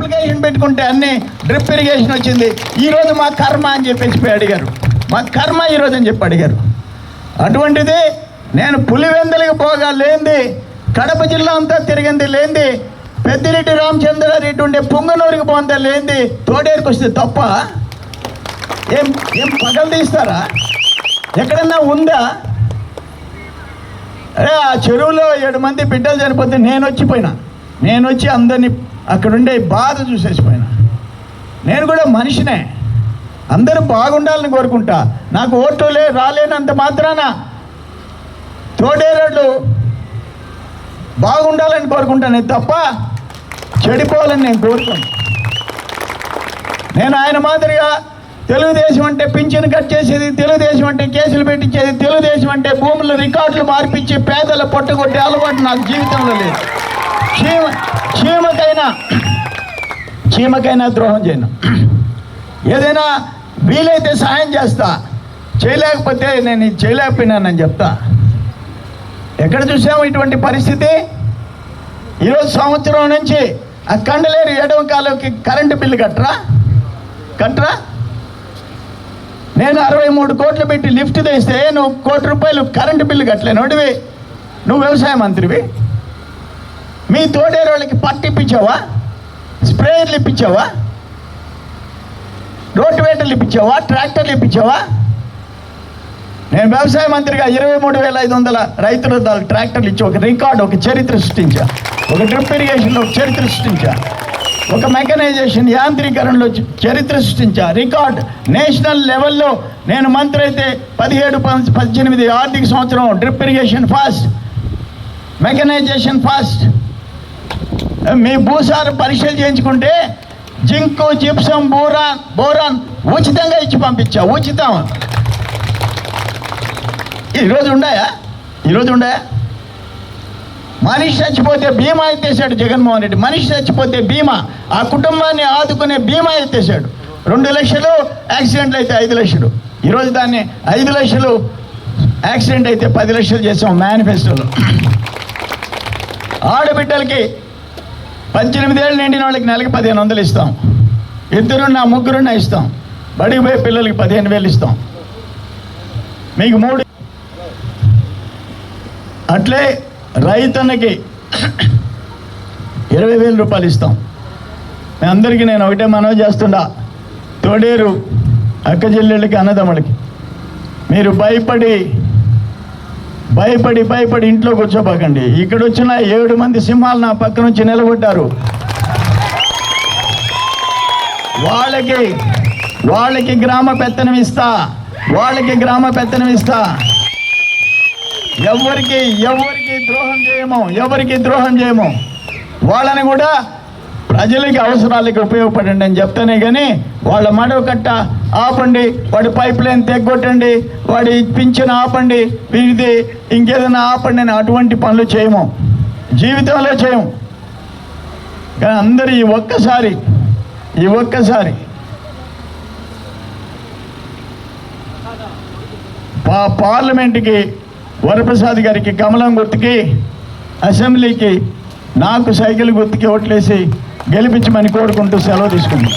Application పెట్టుకుంటే అన్ని drip irrigation వచ్చింది. ఈరోజు మా కర్మ అని చెప్పేసి పోయి అడిగారు. మా కర్మ ఈరోజు అని చెప్పి అడిగారు. అటువంటిది నేను పులివెందులకు పోగా లేంది కడప జిల్లా అంతా తిరిగింది లేంది పెద్దిరెడ్డి రామచంద్రారెడ్డి ఉండే పొంగనూరుకి పోందా లేంది తోడేరుకు వస్తే తప్ప ఏం ఏం పగలు తీస్తారా? ఎక్కడన్నా ఉందా? అరే ఆ చెరువులో ఏడు మంది బిడ్డలు చనిపోతే నేను వచ్చిపోయినా. నేను వచ్చి అందరినీ అక్కడుండే బాధ చూసేసిపోయినా నేను కూడా మనిషినే. అందరూ బాగుండాలని కోరుకుంటా. నాకు ఓటులే రాలేనంత మాత్రాన తోడేరాళ్ళు బాగుండాలని కోరుకుంటానే తప్ప చెడిపోవాలని నేను కోరుకోను. నేను ఆయన మాదిరిగా తెలుగుదేశం అంటే పింఛను కట్ చేసేది తెలుగుదేశం అంటే కేసులు పెట్టించేది తెలుగుదేశం అంటే భూముల రికార్డులు మార్పించి పేదల పొట్టగొట్టే అలవాటు నాకు జీవితంలో లేదు. చీమ చీమకైనా చీమకైనా ద్రోహం చేయను. ఏదైనా వీలైతే సాయం చేస్తా. చేయలేకపోతే నేను ఇది చేయలేకపోయినానని చెప్తా. ఎక్కడ చూసాము ఇటువంటి పరిస్థితి? ఈరోజు సంవత్సరం నుంచి ఆ కండలేరు ఏడవ కాలంకి కరెంటు బిల్లు కట్టరా? కట్టరా? నేను అరవై మూడు కోట్లు పెట్టి లిఫ్ట్ తెస్తే నువ్వు కోటి రూపాయలు కరెంటు బిల్లు కట్టలే నువ్వు వ్యవసాయ మంత్రివి. మీ తోటేరు వాళ్ళకి పట్టు ఇప్పించావా? స్ప్రేయర్లు ఇప్పించావా? రోటివేటర్లు ఇప్పించావా? ట్రాక్టర్లు ఇప్పించావా? నేను వ్యవసాయ మంత్రిగా ఇరవై మూడు వేల ఐదు వందల రైతుల ట్రాక్టర్లు ఇచ్చి ఒక రికార్డు ఒక చరిత్ర సృష్టించా. ఒక డ్రిప్ ఇరిగేషన్లో ఒక చరిత్ర సృష్టించా. ఒక మెకనైజేషన్ యాంత్రీకరణలో చరిత్ర సృష్టించా. రికార్డ్ నేషనల్ లెవెల్లో నేను మంత్రి అయితే పదిహేడు పద్దెనిమిది ఆర్థిక సంవత్సరం drip irrigation fast. Mechanisation fast. మీ భూసారం పరీక్షలు చేయించుకుంటే జింకు జిప్సం బోరాన్ బోరాన్ ఉచితంగా ఇచ్చి పంపించా ఉచితం. ఈరోజు ఉండాయా? ఈరోజు ఉండాయా? మనిషి చచ్చిపోతే బీమా ఎత్తేసాడు జగన్మోహన్ రెడ్డి. మనిషి చచ్చిపోతే బీమా. ఆ కుటుంబాన్ని ఆదుకునే బీమా ఎత్తేసాడు రెండు లక్షలు యాక్సిడెంట్లు అయితే ఐదు లక్షలు. ఈరోజు దాన్ని ఐదు లక్షలు యాక్సిడెంట్ అయితే పది లక్షలు చేసాం మేనిఫెస్టోలో. ఆడబిడ్డలకి పద్దెనిమిదేళ్ళు నిండిన వాళ్ళకి నెలకి పదిహేను వందలు ఇస్తాం. ఇద్దరున్నా ముగ్గురున్నా ఇస్తాం. బడికి పోయి పిల్లలకి పదిహేను వేలు ఇస్తాం. మీకు మూడు అట్లే రైతన్నకి ఇరవై వేల రూపాయలు ఇస్తాం. మీ అందరికీ నేను ఒకటే మనవి చేస్తుండా. తోడేరు అక్క చెల్లెళ్ళకి అన్నదమ్ములకి. మీరు భయపడి భయపడి భయపడి ఇంట్లో కూర్చోపోకండి ఇక్కడ వచ్చిన ఏడు మంది సింహాలు నా పక్క నుంచి నిలబడ్డారు. వాళ్ళకి వాళ్ళకి గ్రామ పెత్తనం ఇస్తా. వాళ్ళకి గ్రామ పెత్తనం ఇస్తా. ఎవరికి ఎవరికి ద్రోహం చేయము? ఎవరికి ద్రోహం చేయము? వాళ్ళని కూడా ప్రజలకి అవసరాలకి ఉపయోగపడండి అని చెప్తానే కానీ వాళ్ళ మడవ కట్ట ఆపండి వాడి పైప్ లైన్ తెగ్గొట్టండి వాడి పింఛను ఆపండి ఇది ఇంకేదైనా ఆపండి అని అటువంటి పనులు చేయము. జీవితంలో చేయము. కానీ అందరూ ఈ ఒక్కసారి ఈ ఒక్కసారి పా పార్లమెంట్కి వరప్రసాద్ గారికి కమలం గుర్తుకి అసెంబ్లీకి నాకు సైకిల్ గుర్తుకి ఓట్లేసి గెలిపించమని కోరుకుంటూ సెలవు తీసుకుంటాం